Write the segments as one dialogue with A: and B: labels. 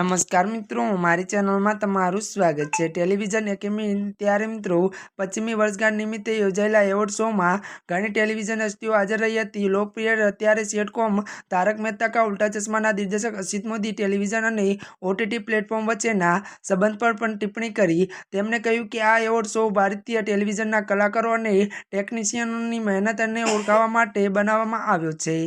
A: નમસ્કાર મિત્રો, મારી ચેનલમાં તમારું સ્વાગત છે. ટેલિવિઝન એકેડમી ત્યારે મિત્રો, પશ્ચિમી વર્ષગાંઠ નિમિત્તે યોજાયેલા એવોર્ડ શોમાં ઘણી ટેલિવિઝન હસ્તીઓ હાજર રહી હતી. લોકપ્રિય અત્યારે સેટકોમ તારક મહેતા કા ઉલ્ટા ચશ્માના દિગ્દર્શક અસિત મોદી ટેલિવિઝન અને ઓટીટી પ્લેટફોર્મ વચ્ચેના સંબંધ પર પણ ટિપ્પણી કરી. તેમણે કહ્યું કે આ એવોર્ડ શો ભારતીય ટેલિવિઝનના કલાકારો અને ટેકનિશિયનોની મહેનતને ઓળખાવવા માટે બનાવવામાં આવ્યો છે.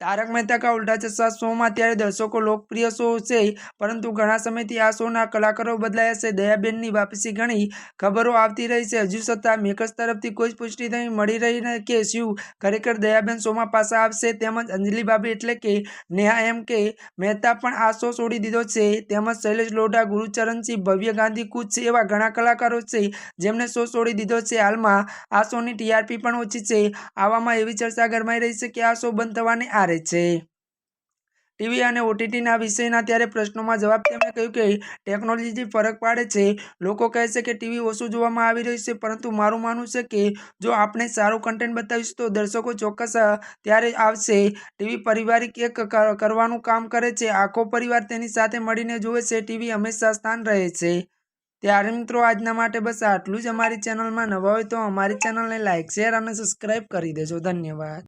A: તારક મહેતા કા ઉલ્ટા ચશ્મા શોમાં ત્યારે દર્શકો લોકપ્રિય શો છે, પરંતુ ઘણા સમયથી આ શોના કલાકારો બદલાયા છે. દયાબેનની વાપસી ઘણી ખબરો આવતી રહી છે. હજુ સત્તા મેકર્સ તરફથી કોઈ જ પુષ્ટિ નહીં મળી રહી ને કે શિવ ખરેખર દયાબેન શોમાં પાછા આવશે? તેમજ અંજલિ બાબી એટલે કે નેહા એમ કે મહેતા પણ આ શો છોડી દીધો છે. તેમજ શૈલેષ લોઢા, ગુરુચરણસિંહ, ભવ્ય ગાંધી કુચ એવા ઘણા કલાકારો છે જેમણે શો છોડી દીધો છે. હાલમાં આ શોની ટીઆરપી પણ ઓછી છે. આવામાં એવી ચર્ચા ગરમાઈ રહી છે કે આ શો બંધ થવાને આરે છે. ટીવી અને ઓટીટીના વિષયના ત્યારે પ્રશ્નોમાં જવાબ તેમણે કહ્યું કે ટેકનોલોજી ફરક પાડે છે. લોકો કહે છે કે ટીવી ઓછું જોવામાં આવી રહ્યું છે, પરંતુ મારું માનવું છે કે જો આપણે સારું કન્ટેન્ટ બતાવીશું તો દર્શકો ચોક્કસ ત્યારે આવશે. ટીવી પારિવારિક એક કરવાનું કામ કરે છે. આખો પરિવાર તેની સાથે મળીને જોવે છે. ટીવી હંમેશા સ્થાન રહે છે. ત્યારે મિત્રો, આજના માટે બસ આટલું જ. અમારી ચેનલમાં નવા હોય તો અમારી ચેનલને લાઇક શેર અને સબસ્ક્રાઈબ કરી દેજો. ધન્યવાદ.